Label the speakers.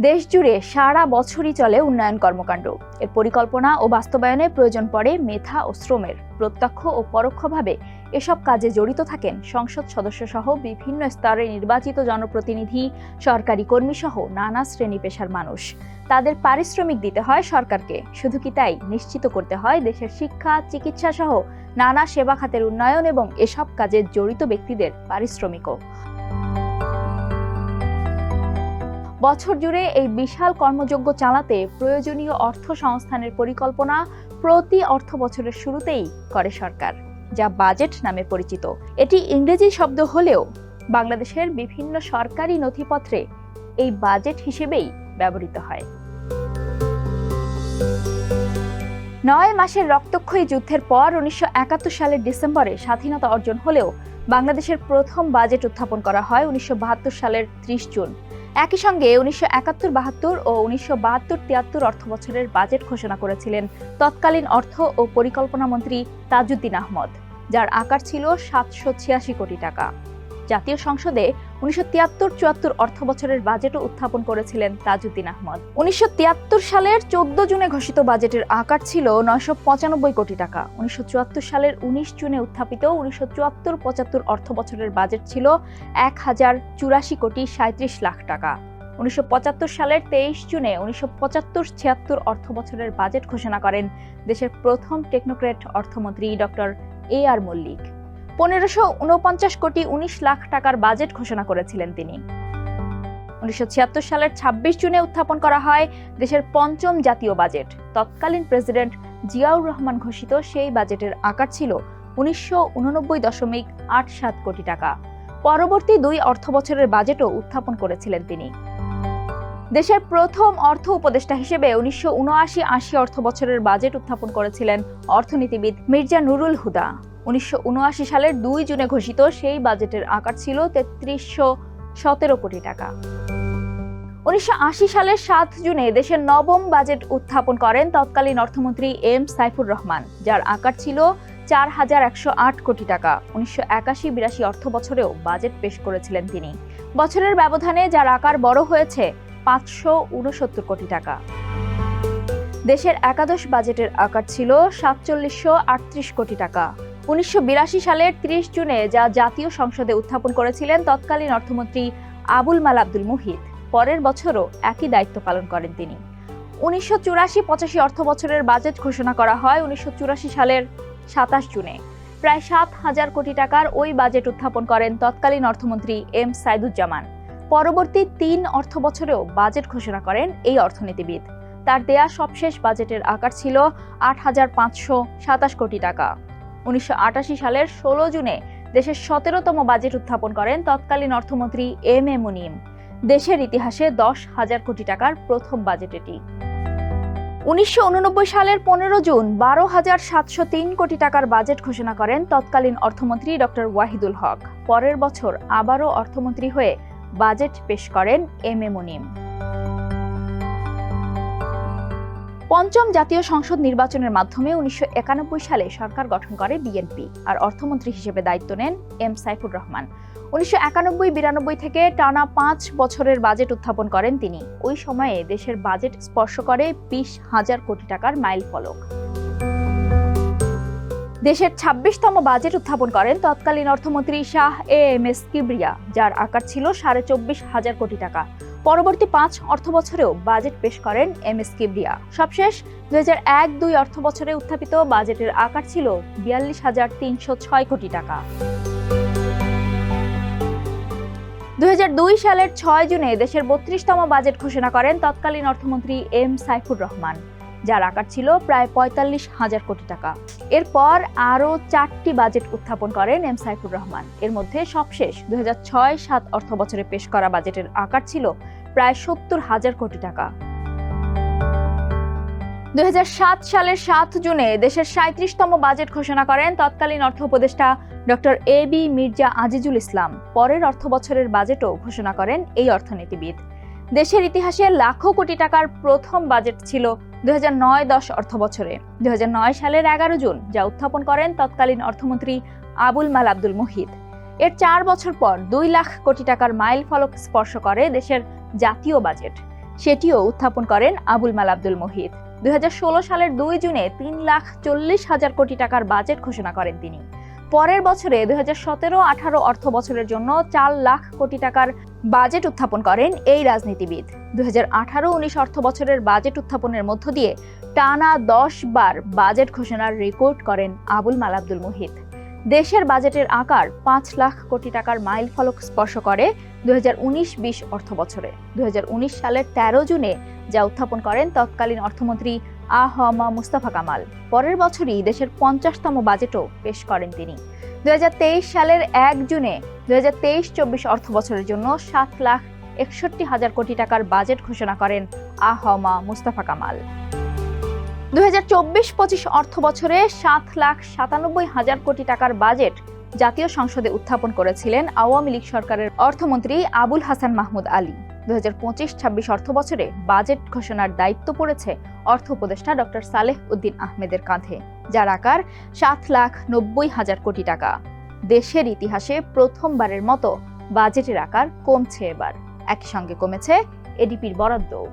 Speaker 1: দেশ জুড়ে সারা বছরই চলে উন্নয়ন কর্মকাণ্ড। এর পরিকল্পনা ও বাস্তবায়নে প্রয়োজন পড়ে মেধা ও শ্রমের। প্রত্যক্ষ ও পরোক্ষভাবে এসব কাজে জড়িত থাকেন সংসদ সদস্য সহ বিভিন্ন স্তরে নির্বাচিত জনপ্রতিনিধি, সরকারি কর্মী সহ নানা শ্রেণি পেশার মানুষ। তাদের পারিশ্রমিক দিতে হয় সরকারকে। শুধু কি তাই? নিশ্চিত করতে হয় দেশের শিক্ষা চিকিৎসা সহ নানা সেবা খাতের উন্নয়ন এবং এসব কাজে জড়িত ব্যক্তিদের পারিশ্রমিকও। বছর জুড়ে এই বিশাল কর্মযজ্ঞ চালাতে প্রয়োজনীয় অর্থ সংস্থানের পরিকল্পনা প্রতি অর্থ বছরের শুরুতেই করে সরকার, যা বাজেট নামে পরিচিত। এটি ইংরেজি শব্দ হলেও বাংলাদেশের বিভিন্ন সরকারি নথিপত্রে এই বাজেট হিসেবেই ব্যবহৃত হয়। নয় মাসের রক্তক্ষয়ী যুদ্ধের পর উনিশশো একাত্তর সালের ডিসেম্বরে স্বাধীনতা অর্জন হলেও বাংলাদেশের প্রথম বাজেট উত্থাপন করা হয় উনিশশো বাহাত্তর সালের ত্রিশ জুন। একই সঙ্গে উনিশশো একাত্তর, বাহাত্তর ও উনিশশো বাহাত্তর, তিয়াত্তর অর্থ বছরের বাজেট ঘোষণা করেছিলেন তৎকালীন অর্থ ও পরিকল্পনা মন্ত্রী তাজউদ্দিন আহমদ, যার আকার ছিল সাতশো ছিয়াশি কোটি টাকা। জাতীয় সংসদে উনিশশো তিয়াত্তর চুয়াত্তর অর্থ বছরের বাজেটও উত্থাপন করেছিলেন তাজউদ্দিন আহমদ। উনিশশো তিয়াত্তর সালের চোদ্দ জুনে ঘোষিত বাজেটের আকার ছিল নয়শো পঁচানব্বই কোটি টাকা। উনিশশো চুয়াত্তর সালের উনিশ জুনে উত্থাপিত উনিশশো চুয়াত্তর পঁচাত্তর অর্থ বছরের বাজেট ছিল এক হাজার চুরাশি কোটি সাঁত্রিশ লাখ টাকা। উনিশশো পঁচাত্তর সালের তেইশ জুনে উনিশশো পঁচাত্তর ছিয়াত্তর অর্থ বছরের বাজেট ঘোষণা করেন দেশের প্রথম টেকনোক্রেট অর্থমন্ত্রী ডক্টর এ আর মল্লিক। পনেরোশো কোটি উনিশ লাখ টাকার বাজেট ঘোষণা করেছিলেন তিনি। উনিশশো ছিয়াত্তর সালের ছাব্বিশ জুনে উত্থাপন করা হয় দেশের পঞ্চম জাতীয় বাজেট। তৎকালীন প্রেসিডেন্ট জিয়াউর রহমান ঘোষিত সেই বাজেটের আকার ছিল উনিশশো কোটি টাকা। পরবর্তী দুই অর্থ বছরের বাজেটও উত্থাপন করেছিলেন তিনি। দেশের প্রথম অর্থ উপদেষ্টা হিসেবে উনিশশো উনআশি আশি অর্থ বছরের বাজেট উত্থাপন করেছিলেন অর্থনীতিবিদ মির্জা নুরুল হুদা। উনিশশো সালের দুই জুনে ঘোষিত সেই বাজেটের আকার ছিল তেত্রিশশো সতেরো কোটি টাকা। উনিশশো আশি সালের সাত জুনে দেশের নবম বাজেট উত্থাপন করেন তৎকালীন অর্থমন্ত্রী এম সাইফুর রহমান, যার আকার ছিল চার হাজার একশো আট কোটি টাকা। উনিশশো একাশি বিরাশি অর্থ বছরেও বাজেট পেশ করেছিলেন তিনি। বছরের ব্যবধানে যার আকার বড় হয়েছে পাঁচশো উনসত্তর কোটি টাকা। দেশের একাদশ বাজেটের আকার ছিল সাতচল্লিশশো আটত্রিশ কোটি টাকা। উনিশশো বিরাশি সালের ত্রিশ জুনে যা জাতীয় সংসদে উত্থাপন করেছিলেন তৎকালীন অর্থমন্ত্রী আবুল মাল আব্দুল মুহিত। পরের বছরও একই দায়িত্ব পালন করেন তিনি। উনিশশো চুরাশি পঁচাশি অর্থ বছরের বাজেট ঘোষণা করা হয় উনিশশো চুরাশি সালের সাতাশ জুনে। প্রায় সাত হাজার কোটি টাকার ওই বাজেট উত্থাপন করেন তৎকালীন অর্থমন্ত্রী এম সাইদুজ্জামান। পরবর্তী তিন অর্থ বছরেও বাজেট ঘোষণা করেন এই অর্থনীতিবিদ। তার দেয়া সবশেষ বাজেটের আকার ছিল আট হাজার পাঁচশো সাতাশ কোটি টাকা। উনিশশো সালের ষোলো জুনে দেশের সতেরোতম বাজেট উত্থাপন করেন তৎকালীন অর্থমন্ত্রী এম এ মুনিম। দেশের ইতিহাসে দশ হাজার কোটি টাকার প্রথম বাজেট এটি। উনিশশো উননব্বই সালের পনেরো জুন বারো হাজার সাতশো তিন কোটি টাকার বাজেট ঘোষণা করেন তৎকালীন অর্থমন্ত্রী ডক্টর ওয়াহিদুল হক। পরের বছর আবারও অর্থমন্ত্রী হয়ে বাজেট পেশ করেন এম এ মুনিম। পঞ্চম জাতীয় সংসদ নির্বাচনের মাধ্যমে উনিশশো একানব্বই সালে সরকার গঠন করে বিএনপি, আর অর্থমন্ত্রী হিসেবে দায়িত্ব নেন এম সাইফুর রহমান। উনিশশো একানব্বই, বিরানব্বই থেকে টানা পাঁচ বছরের বাজেট উত্থাপন করেন তিনি। ওই সময়ে দেশের বাজেট স্পর্শ করে বিশ হাজার কোটি টাকার মাইল ফলক। দেশের ছাব্বিশতম বাজেট উত্থাপন করেন তৎকালীন অর্থমন্ত্রী Shah A M S Kibria, যার আকার ছিল সাড়ে চব্বিশ হাজার কোটি টাকা। পরবর্তী পাঁচ অর্থ বছরেও বাজেট পেশ করেন এম এস কিবরিয়া। সবশেষ, দুই হাজার এক, দুই অর্থ বছরে উত্থাপিত বাজেটের আকার ছিল বিয়াল্লিশ হাজার তিনশো ছয় কোটি টাকা। দুই হাজার দুই সালের ছয় জুনে দেশের বত্রিশতম বাজেট ঘোষণা করেন তৎকালীন অর্থমন্ত্রী এম সাইফুর রহমান। যার আকার ছিল প্রায় পঁয়তাল্লিশ হাজার কোটি টাকা। এরপর আরও চারটি বাজেট উত্থাপন করেন এম সাইফুর রহমান। এর মধ্যে সবশেষ দুই হাজার ছয় সাত অর্থ বছরে পেশ করা বাজেটের আকার ছিল প্রায় সত্তর হাজার কোটি টাকা। দুই হাজার সাত সালের সাত জুনে দেশের সাঁত্রিশতম বাজেট ঘোষণা করেন তৎকালীন অর্থ উপদেষ্টা doctor A B Mirza Azizul Islam. পরের অর্থ বছরের বাজেটও ঘোষণা করেন এই অর্থনীতিবিদ। দেশের ইতিহাসে লাখো কোটি টাকার প্রথম বাজেট ছিল দুই নয় দশ অর্থ বছরে দুই সালের এগারো জুন যা উত্থাপন করেন তৎকালীন অর্থমন্ত্রী আবুল মাল আব্দুল মুহিত। এর চার বছর পর দুই লাখ কোটি টাকার মাইল ফলক স্পর্শ করে দেশের জাতীয় বাজেট। সেটিও উত্থাপন করেন আবুল মাল আব্দুল মুহিত। দুই হাজার ষোলো সালের দুই জুনে তিন লাখ চল্লিশ হাজার কোটি টাকার বাজেট ঘোষণা করেন তিনি। পরের বছরে দুই হাজার সতেরো আঠারো অর্থ বছরের জন্য চার লাখ কোটি টাকার বাজেট উত্থাপন করেন এই রাজনীতিবিদ। দুই হাজার আঠারো উনিশ অর্থ বছরের বাজেট উত্থাপনের মধ্য দিয়ে টানা দশ বার বাজেট ঘোষণার রেকর্ড করেন আবুল মাল আব্দুল মুহিত। দেশের বাজেটের আকার পাঁচ লাখ কোটি টাকার মাইল ফলক স্পর্শ করে দুই হাজার উনিশ বিশ অর্থ বছরে। উনিশ সালের তেরো জুনে যা উত্থাপন করেন তৎকালীন অর্থমন্ত্রী আ হ মা মুস্তাফা কামাল। পরের বছরই দেশের পঞ্চাশতম বাজেটও পেশ করেন তিনি। দুই সালের এক জুনে দুই হাজার তেইশ চব্বিশ অর্থ বছরের জন্য সাত লাখ একষট্টি হাজার কোটি টাকার বাজেট ঘোষণা করেন আ হ মা মুস্তাফা কামাল। দুই হাজার চব্বিশ পঁচিশ অর্থ বছরে সাত লাখ সাতানব্বই হাজার কোটি টাকার বাজেট জাতীয় সংসদে উত্থাপন করেছিলেন আওয়ামী লীগ সরকারের অর্থমন্ত্রী আবুল হাসান মাহমুদ আলী। দু হাজার পঁচিশ ছাব্বিশ অর্থ বছরে বাজেট ঘোষণার দায়িত্ব পড়েছে অর্থ উপদেষ্টা ডক্টর সালেহ উদ্দিন আহমেদের কাঁধে, যার আকার সাত লাখ নব্বই হাজার কোটি টাকা। দেশের ইতিহাসে প্রথমবারের মতো বাজেটের আকার কমছে এবার। একই সঙ্গে কমেছে এডিপির বরাদ্দও।